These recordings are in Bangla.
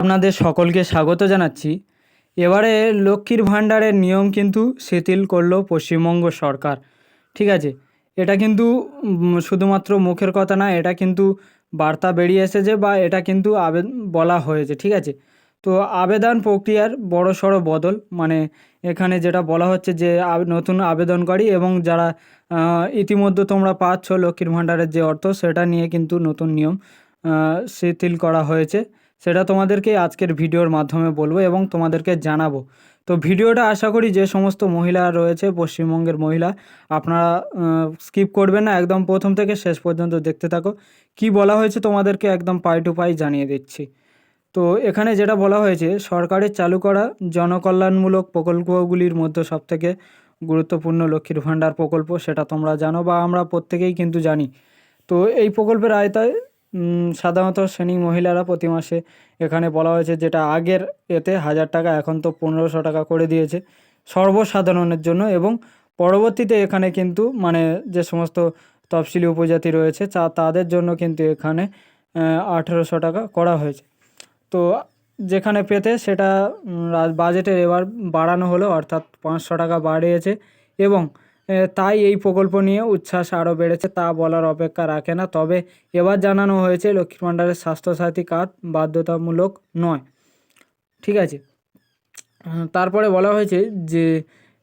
আপনাদের সকলকে স্বাগত জানাচ্ছি। এবারে লক্ষ্মীর ভাণ্ডারের নিয়ম কিন্তু শিথিল করল পশ্চিমবঙ্গ সরকার। ঠিক আছে? এটা কিন্তু শুধুমাত্র মুখের কথা না, এটা কিন্তু বার্তা বেরিয়ে এসেছে বা এটা কিন্তু আবে বলা হয়েছে, ঠিক আছে? তো আবেদন প্রক্রিয়ার বড় সড়ো বদল মানে এখানে যেটা বলা হচ্ছে যে নতুন আবেদনকারী এবং যারা ইতিমধ্যে তোমরা পাচ্ছ লক্ষ্মীর ভাণ্ডারের যে অর্থ, সেটা নিয়ে কিন্তু নতুন নিয়ম শিথিল করা হয়েছে। সেটা তোমাদেরকে আজকের ভিডিওর মাধ্যমে বলব এবং তোমাদেরকে জানাব। তো ভিডিওটা আশা করি যে সমস্ত মহিলা রয়েছে, পশ্চিমবঙ্গের মহিলা, আপনারা স্কিপ করবেন না, একদম প্রথম থেকে শেষ পর্যন্ত দেখতে থাকো। কি বলা হয়েছে তোমাদেরকে একদম পাই টু পাই জানিয়ে দিচ্ছি। তো এখানে যেটা বলা হয়েছে সরকারের চালু করা জনকল্যাণমূলক প্রকল্পগুলির মধ্যে সবথেকে গুরুত্বপূর্ণ লক্ষ্মীর ভাণ্ডার প্রকল্প, সেটা তোমরা জানো বা আমরা প্রত্যেকেই কিন্তু জানি। তো এই প্রকল্পের আয়তায় সাধারণত শ্রেণি মহিলারা প্রতি মাসে এখানে বলা হয়েছে যেটা আগের এতে হাজার টাকা, এখন তো পনেরোশো টাকা করে দিয়েছে সর্বসাধারণের জন্য। এবং পরবর্তীতে এখানে কিন্তু মানে যে সমস্ত তফসিলি উপজাতি রয়েছে, তা তাদের জন্য কিন্তু এখানে আঠেরোশো টাকা করা হয়েছে। তো যেখানে পেতে সেটা বাজেটের এবার বাড়ানো হলো, অর্থাৎ পাঁচশো টাকা বাড়িয়েছে। এবং তাই এই প্রকল্প নিয়ে উচ্ছ্বাস আরও বেড়েছে তা বলার অপেক্ষা রাখে না। তবে এবার জানানো হয়েছে, লক্ষ্মীর ভাণ্ডারের স্বাস্থ্যসাথী কার্ড বাধ্যতামূলক নয়। ঠিক আছে? তারপরে বলা হয়েছে যে,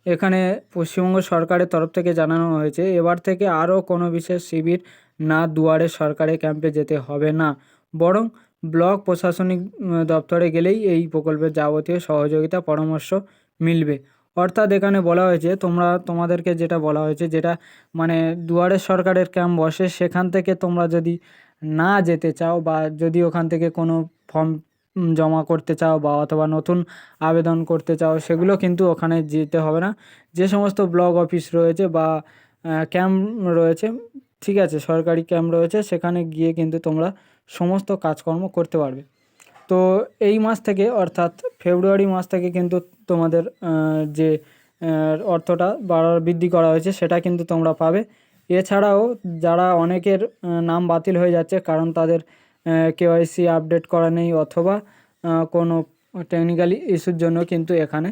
এখানে পশ্চিমবঙ্গ সরকারের তরফ থেকে জানানো হয়েছে, এবার থেকে আরও কোনো বিশেষ শিবির না দুয়ারে সরকারি ক্যাম্পে যেতে হবে না। বরং ব্লক প্রশাসনিক দপ্তরে গেলেই এই প্রকল্পের যাবতীয় সহযোগিতা, পরামর্শ মিলবে। অর্থাৎ এখানে বলা হয়েছে, তোমরা, তোমাদেরকে যেটা বলা হয়েছে, যেটা মানে দুয়ারে সরকারের ক্যাম্প বসে, সেখান থেকে তোমরা যদি না যেতে চাও বা যদি ওখান থেকে কোনো ফর্ম জমা করতে চাও বা অথবা নতুন আবেদন করতে চাও, সেগুলো কিন্তু ওখানে যেতে হবে না। যে সমস্ত ব্লক অফিস রয়েছে বা ক্যাম্প রয়েছে, ঠিক আছে, সরকারি ক্যাম্প রয়েছে, সেখানে গিয়ে কিন্তু তোমরা সমস্ত কাজকর্ম করতে পারবে। তো এই মাস থেকে, অর্থাৎ ফেব্রুয়ারি মাস থেকে কিন্তু তোমাদের যে অর্থটা বাড়ার বৃদ্ধি করা হয়েছে, সেটা কিন্তু তোমরা পাবে। এছাড়াও যারা অনেকের নাম বাতিল হয়ে যাচ্ছে কারণ তাদের কেওয়াইসি আপডেট করা নেই অথবা কোনো টেকনিক্যালি ইস্যুর জন্য কিন্তু এখানে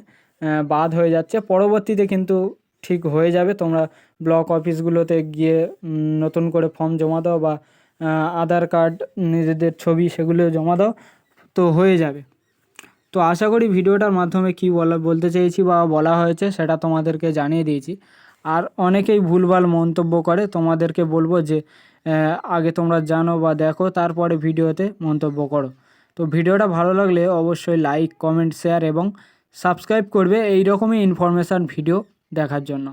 বাদ হয়ে যাচ্ছে। পরবর্তীতে কিন্তু ঠিক হয়ে যাবে। তোমরা ব্লক অফিসগুলোতে গিয়ে নতুন করে ফর্ম জমা দাও বা আধার কার্ড নিজেদের ছবি সেগুলো জমা দাও। তো হয়ে যাবে। তো আশা করি ভিডিওটার মাধ্যমে কি বলা, বলতে চেয়েছি বা বলা হয়েছে সেটা তোমাদেরকে জানিয়ে দিয়েছি। আর অনেকেই ভুলভাল মন্তব্য করে, তোমাদেরকে বলব যে আগে তোমরা জানো বা দেখো, তারপরে ভিডিওতে মন্তব্য করো। তো ভিডিওটা ভালো লাগলে অবশ্যই লাইক, কমেন্ট, শেয়ার এবং সাবস্ক্রাইব করবে। এই রকমই ইনফরমেশান ভিডিও দেখার জন্য।